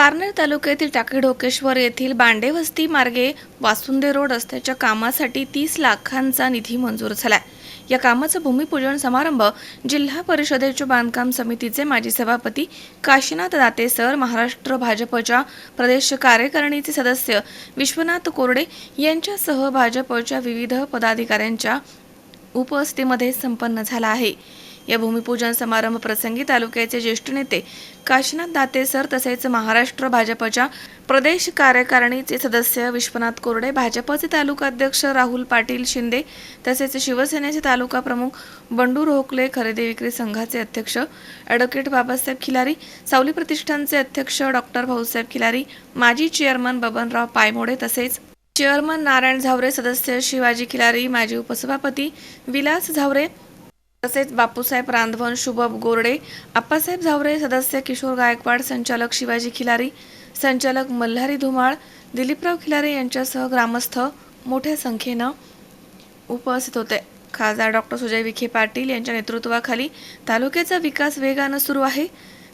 पारनेर तालुक्यातील टाकीडोकेश्वर येथील बांडेवस्ती मार्गे वासुंदे रोड रस्त्याच्या कामासाठी तीस लाखांचा निधी मंजूर झाला या कामाचं भूमिपूजन समारंभ जिल्हा परिषदेच्या बांधकाम समितीचे माजी सभापती काशीनाथ दाते सर महाराष्ट्र भाजपच्या प्रदेश कार्यकारिणीचे सदस्य विश्वनाथ कोरडे यांच्यासह भाजपच्या विविध पदाधिकाऱ्यांच्या उपस्थितीमध्ये संपन्न झाला आहे. या भूमिपूजन समारंभ प्रसंगी तालुक्याचे ज्येष्ठ नेते काशीनाथ दाते सर तसेच महाराष्ट्र भाजपच्या प्रदेश कार्यकारिणीचे सदस्य विश्वनाथ कोरडे भाजपचे तालुका अध्यक्ष राहुल पाटील शिंदे तसेच शिवसेनेचे तालुका प्रमुख बंडू रोहकले खरेदी विक्री संघाचे अध्यक्ष ॲडव्होकेट बाबासाहेब खिलारी सावली प्रतिष्ठानचे अध्यक्ष डॉक्टर भाऊसाहेब खिलारी माजी चेअरमन बबनराव पायमोडे तसेच चेअरमन नारायण झावरे सदस्य शिवाजी खिलारी माजी उपसभापती विलास झावरे तसेच बापूसाहेब रांधवन शुभम गोरडे आप्पासाहेब झावरे सदस्य किशोर गायकवाड संचालक शिवाजी खिलारी संचालक मल्हारी धुमाळ दिलीपराव खिलारे यांच्यासह ग्रामस्थ मोठ्या संख्येनं उपस्थित होते. खासदार डॉक्टर सुजय विखे पाटील यांच्या नेतृत्वाखाली तालुक्याचा विकास वेगानं सुरू आहे.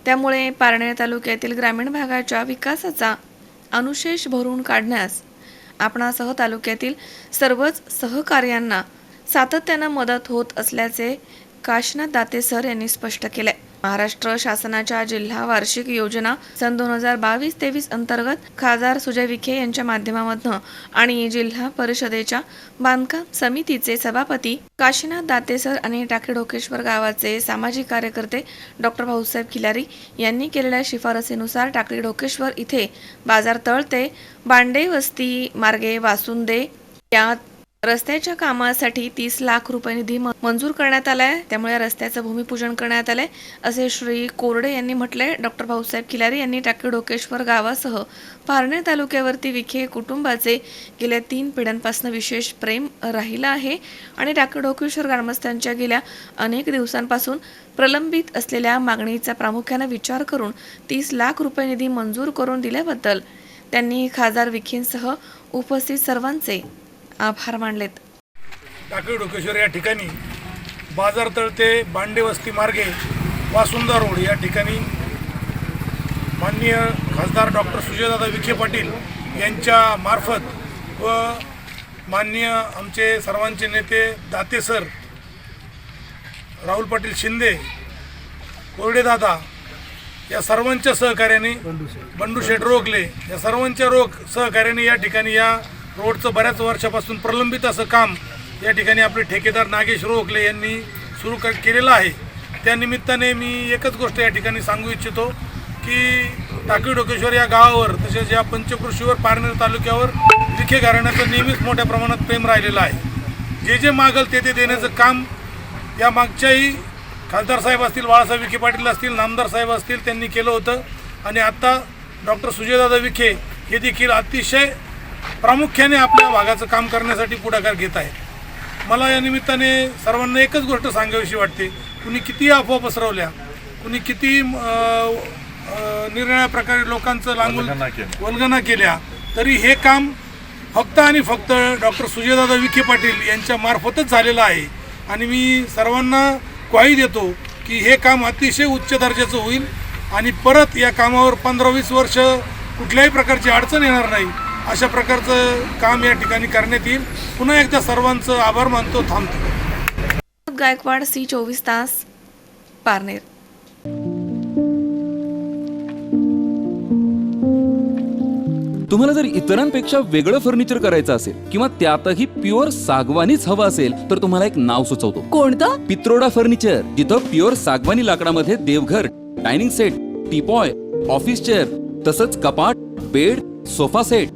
त्यामुळे पारनेर तालुक्यातील ग्रामीण भागाच्या विकासाचा अनुशेष भरून काढण्यास आपणासह तालुक्यातील सर्वच सहकार्यांना सातत्यानं मदत होत असल्याचे काशनाथ दाते सर यांनी स्पष्ट केले महाराष्ट्र शासनाच्या जिल्हा वार्षिक योजना सन दोन हजार बावीस तेवीस अंतर्गत खासदार सुजय विखे यांच्या माध्यमामधनं आणि जिल्हा परिषदेच्या बांधकाम समितीचे सभापती काशीनाथ दातेसर आणि टाकेडोकेश्वर गावाचे सामाजिक कार्यकर्ते डॉक्टर भाऊसाहेब खिलारी यांनी केलेल्या शिफारसीनुसार टाकळी ढोकेश्वर इथे बाजारतळ ते बांडे वस्ती मार्गे वासुंदे या रस्त्याच्या कामासाठी तीस लाख रुपये निधी म- मंजूर करण्यात आलाय. त्यामुळे रस्त्याचं भूमिपूजन करण्यात आलंय. असे श्री कोरडे यांनी म्हटलंय. डॉक्टर भाऊसाहेब खिलारी यांनी टाके डोकेश्वर गावासह पारणे तालुक्यावरती विखे कुटुंबाचे गेल्या तीन पिढ्यांपासून विशेष प्रेम राहिलं आहे. आणि टाके डोकेश्वर ग्रामस्थांच्या गेल्या अनेक दिवसांपासून प्रलंबित असलेल्या मागणीचा प्रामुख्याने विचार करून तीस लाख रुपये निधी मंजूर करून दिल्याबद्दल त्यांनी खासदार विखेंसह उपस्थित सर्वांचे आभार मानलेत. टाकळी डोकेश्वर या ठिकाणी बाजारतळ ते बांडेवस्ती मार्गे वासुंदा रोड या ठिकाणी माननीय खासदार डॉक्टर सुजयदादा विखे पाटील यांच्या मार्फत व माननीय आमचे सर्वांचे नेते दाते सर राहुल पाटील शिंदे कोरडेदादा या सर्वांच्या सहकार्याने बंडू शेठ रोखले या सर्वांच्या रोख सहकार्याने या ठिकाणी या रोडचं बऱ्याच वर्षापासून प्रलंबित असं काम या ठिकाणी आपले ठेकेदार नागेश रोखले यांनी सुरू क केलेलं आहे. त्यानिमित्ताने मी एकच गोष्ट या ठिकाणी सांगू इच्छितो की टाकी डोकेश्वर या गावावर तसेच या पंचकृषीवर पारनेर तालुक्यावर विखे घराण्याचं नेहमीच मोठ्या प्रमाणात प्रेम राहिलेलं आहे. जे जे मागल ते ते देण्याचं काम या मागच्याही खासदार साहेब असतील बाळासाहेब विखे पाटील असतील नामदार साहेब असतील त्यांनी केलं होतं. आणि आत्ता डॉक्टर सुजयदादा विखे हे देखील अतिशय प्रामुख्याने आपल्या भागाचं काम करण्यासाठी पुढाकार घेत आहेत मला या निमित्ताने सर्वांना एकच गोष्ट सांगावीशी वाटते. कुणी किती अफवा पसरवल्या कुणी किती निरनिळ्या प्रकारे लोकांचं लांगून वल्गना केल्या. तरी हे काम फक्त आणि फक्त डॉक्टर सुजयदादा विखे पाटील यांच्या मार्फतच झालेलं आहे. आणि मी सर्वांना ग्वाही देतो की हे काम अतिशय उच्च दर्जाचं होईल आणि परत या कामावर पंधरा वीस वर्ष कुठल्याही प्रकारची अडचण येणार नाही. अशा प्रकारचं काम या ठिकाणी करण्यात येईल. पुन्हा एकदा सर्वांचं आभार मानतो. थांबतो. गायकवाड सी चोवीस तास पारनेर. तुम्हाला जर इतरांपेक्षा वेगळं फर्निचर करायचं असेल किंवा त्यातही प्युअर सागवानीच हवं असेल तर तुम्हाला एक नाव सुचवतो. कोणतं? पित्रोडा फर्निचर जिथं प्युअर सागवानी लाकडामध्ये देवघर dining set teapoy office chair तसंच कपाट bed sofa set